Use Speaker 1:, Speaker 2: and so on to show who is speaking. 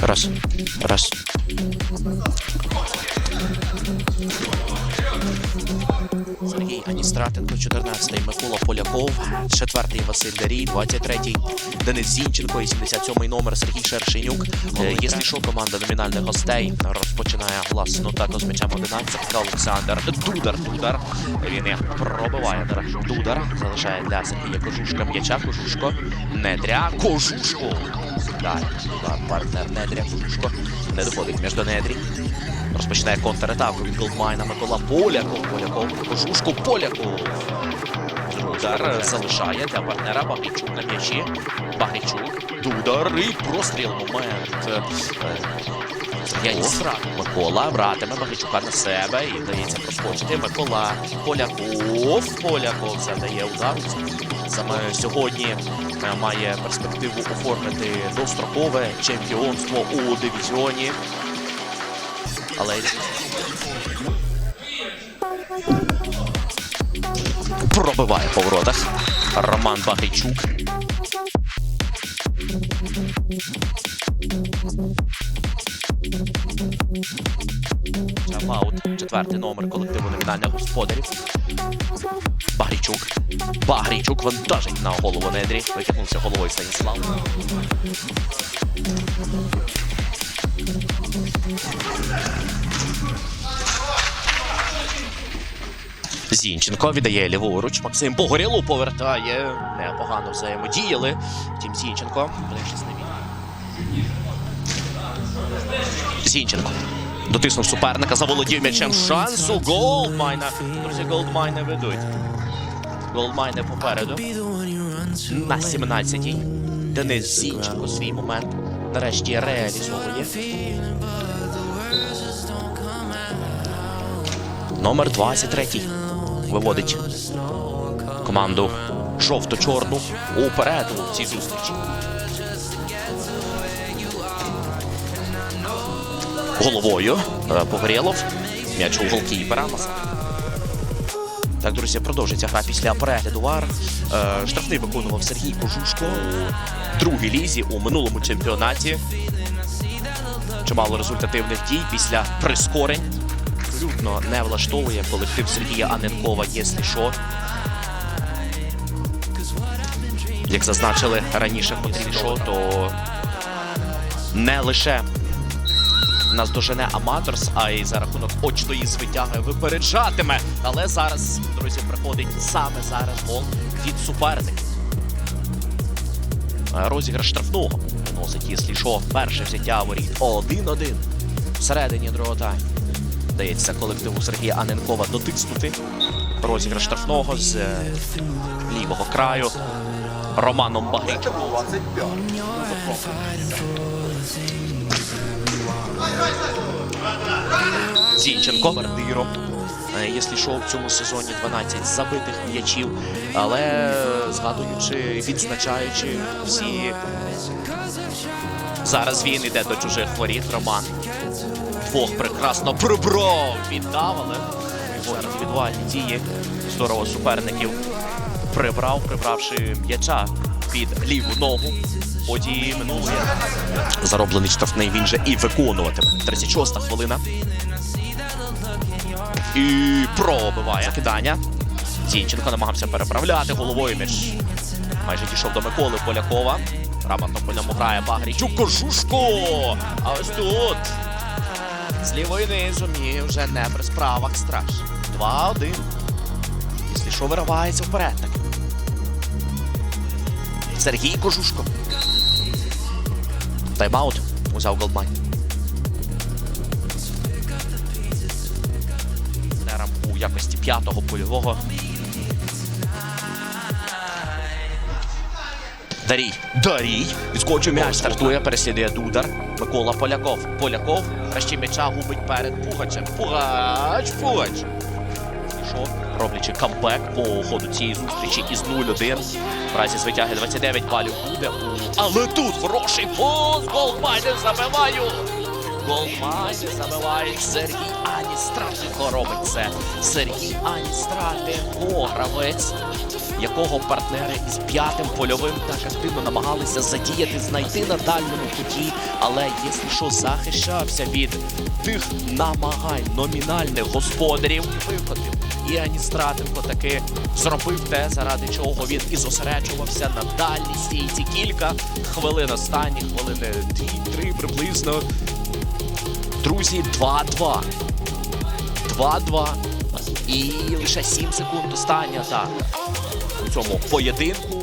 Speaker 1: Раз. Раз. Сергій Аністратенко, 14-й Микола Поляков, 4-й Василь Дарій, 23-й Денис Зінченко, 87-й номер Сергій Шершенюк. Е, Якщо що, команда номінальних гостей розпочинає власну атаку з м'ячем 11 Олександр Дудар. Дудар. Він пробиває. до. Дудар залишає для Сергія Кожушка м'яча. Кожушко. Недря. Кожушко. Далі. Партнер Недря. Кожушко. Не доходить між до Недрі. Розпочинає контратаку від Голдмайна Микола Поляков. Поляков. Кожушко Поляков. Дудар залишає для партнера Багрійчук на м'ячі. Багрійчук. Дудар і простріл. Момент. Е, Микола братиме Багрійчука на себе і вдається проскочити. Микола Поляков. Поляков задає удар. Саме сьогодні е, має перспективу оформити дострокове чемпіонство у дивізіоні. Але пробиває по воротах. Роман Багрійчук. Тайм-аут. Четвертий номер колективу номінальних господарів. Багрійчук. Багрійчук вантажить на голову Недрі. Витягнувся головою Станіслав. Зінченко віддає ліворуч. Максим Погорілу повертає. Непогано взаємодіяли. Втім, Зінченко. Зінченко. Дотиснув суперника, заволодів м'ячем шансу. Голдмайна. Друзі, Голдмайна ведуть. Голдмайна попереду. На 17-й. Денис Зінченко свій момент. Нарешті реалізовує. Номер 23 виводить команду жовто-чорну уперед у цій зустрічі. Головою е, Погорєлов. М'яч у голкіпера. Так, друзі, продовжується гра після перегляду вар. Е, Штрафний виконував Сергій Кожушко у другій лізі у минулому чемпіонаті. Чимало результативних дій після прискорень. Абсолютно не влаштовує колектив Сергія Аненкова, якщо що. Як зазначили раніше потрібно, то не лише нас дожене Аматорс, а й за рахунок очної звитяги випереджатиме. Але зараз, друзі, приходить саме зараз гол від суперників. Е, Розіграш штрафного виносить, якщо що, перше взяття воріт 1-1 всередині другого тайму. Вдається колективу Сергія Аненкова дотиснути. Розіграш штрафного з е, лівого краю Романом Багричем. Зінченко бардиром. Е, Якщо що, в цьому сезоні 12 забитих м'ячів, але згадуючи, відзначаючи всі. Зараз він іде до чужих воріт. Роман двох прекрасно прибрав, віддав, але його індивідуальні дії здорово суперників прибрав, прибравши м'яча під ліву ногу. Ході минулої зароблений штрафний він же і виконуватиме. 36-та хвилина. І пробиває кидання. Зінченко намагався переправляти головою м'яч. Майже дійшов до Миколи Полякова. Грамотно по ньому грає Багрійчук Кожушко. А ось тут з лівої низу і вже не при справах страж. 2-1. Якщо що, виривається вперед. Так. Сергій Кожушко. Тайм-аут узяв Голдмайн. У якості п'ятого польового. Дарій. Дарій. Відскочив м'яч. Стартує, переслідує Дудар. Микола Поляков. Поляков. Врешті м'яча губить перед Пугачем. Пугач. Пугач. Пішов, роблячи камбек по ходу цієї зустрічі із 0-1. В разі звитяги 29 балів буде. Але тут хороший пос. Голдмайнер забиваю. Голмайни забивають Сергій Аністратенко робить це. Сергій Аністратенко, гравець, якого партнери із п'ятим польовим так активно намагалися задіяти, знайти на дальньому куті, але якщо що захищався від тих намагань номінальних господарів і викотив. І Аністратенко таки зробив те, заради чого він і зосереджувався на дальній стійці. Кілька хвилин останні хвилини, дві-три приблизно. Друзі, 2-2. 2-2. І лише 7 секунд остання атака у цьому поєдинку.